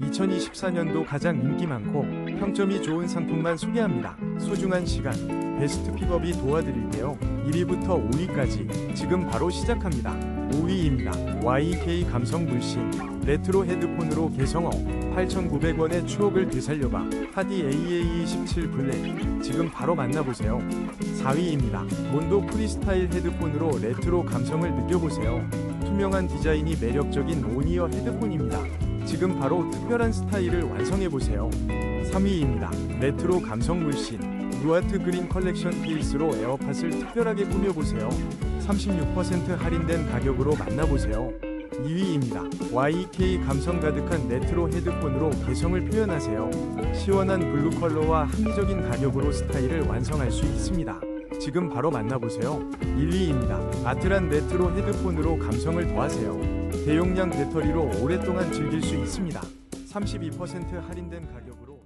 2024년도 가장 인기 많고 평점이 좋은 상품만 소개합니다. 소중한 시간, 베스트 픽업이 도와드릴게요. 1위부터 5위까지 지금 바로 시작합니다. 5위입니다. YK 감성 물씬 레트로 헤드폰으로 개성어 8,900원의 추억을 되살려봐 하디 AA17 블랙 지금 바로 만나보세요. 4위입니다. 몬도 프리스타일 헤드폰으로 레트로 감성을 느껴보세요. 투명한 디자인이 매력적인 오니어 헤드폰입니다. 지금 바로 특별한 스타일을 완성해보세요. 3위입니다. 레트로 감성 물씬 누아트 그린 컬렉션 케이스로 에어팟을 특별하게 꾸며보세요. 36% 할인된 가격으로 만나보세요. 2위입니다. YK 감성 가득한 레트로 헤드폰으로 개성을 표현하세요. 시원한 블루 컬러와 합리적인 가격으로 스타일을 완성할 수 있습니다. 지금 바로 만나보세요. 1위입니다. 아트란 레트로 헤드폰으로 감성을 더하세요. 대용량 배터리로 오랫동안 즐길 수 있습니다. 32% 할인된 가격으로